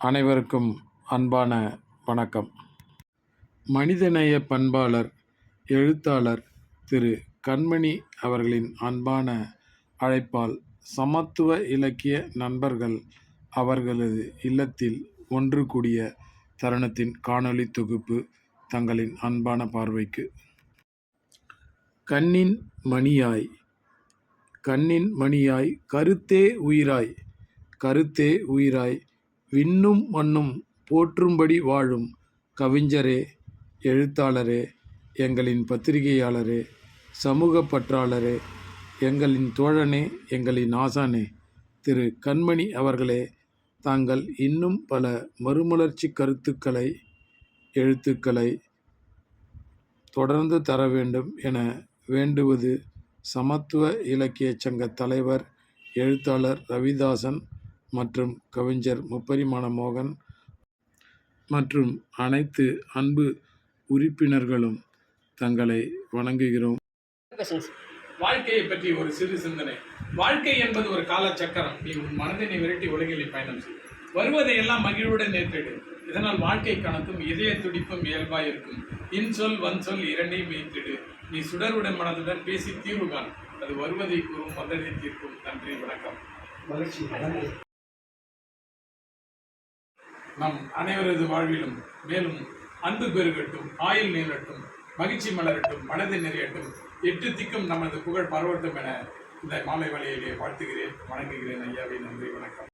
அனைவருக்கும் அன்பான வணக்கம். மனிதநேய பண்பாளர் எழுத்தாளர் திரு கண்மணி அவர்களின் அன்பான அழைப்பால் சமத்துவ இலக்கிய நண்பர்கள் அவர்களது இல்லத்தில் ஒன்று கூடிய தருணத்தின் காணொளி தொகுப்பு தங்களின் அன்பான பார்வைக்கு. கண்ணின் மணியாய் கண்ணின் மணியாய் கருத்தே உயிராய் கருத்தே உயிராய் விண்ணும் மண்ணும் போற்றும்படி வாழும் கவிஞரே எழுத்தாளரே எங்களின் பத்திரிகையாளரே சமூக பற்றாளரே எங்களின் தோழனே எங்களின் ஆசானே. திரு. கண்மணி அவர்களே தாங்கள் இன்னும் பல மறுமலர்ச்சி கருத்துக்களை எழுத்துக்களை தொடர்ந்து தர வேண்டும் என வேண்டுவது சமத்துவ இலக்கிய சங்க தலைவர் எழுத்தாளர் ரவிதாசன் மற்றும் கவிஞர் முப்பரிமாண மோகன் மற்றும் அனைத்து அன்பு உறுப்பினர்களும் தங்களை வணங்குகிறோம். வாழ்க்கையை பற்றி ஒரு சிறு சிந்தனை. வாழ்க்கை என்பது ஒரு காலச்சக்கரம். நீ உன் மனதினை விரட்டி உலகில் பயணம் செய். வருவதை எல்லாம் மகிழ்வுடன் ஏற்றிடு இதனால் வாழ்க்கை கணக்கும் இதய துடிப்பும் இயல்பாய் இருக்கும். இன்சொல் வன்சொல் இரண்டையும் ஏற்றிடு நீ சுடருடன் மனதுடன் பேசி தீர்வு காண். அது வருவதை கூறும் வந்ததை தீர்க்கும். நன்றி வணக்கம். நம் அனைவரது வாழ்விலும் மேலும் அன்பு பெருகட்டும் ஆயுள் நீளட்டும் மகிழ்ச்சி மலரட்டும் மனதை நிறையட்டும் எட்டு திக்கும் நமது புகழ் பரவட்டும் என இந்த மாலை வழியிலே வாழ்த்துகிறேன் வணங்குகிறேன். ஐயாவை நன்றி வணக்கம்.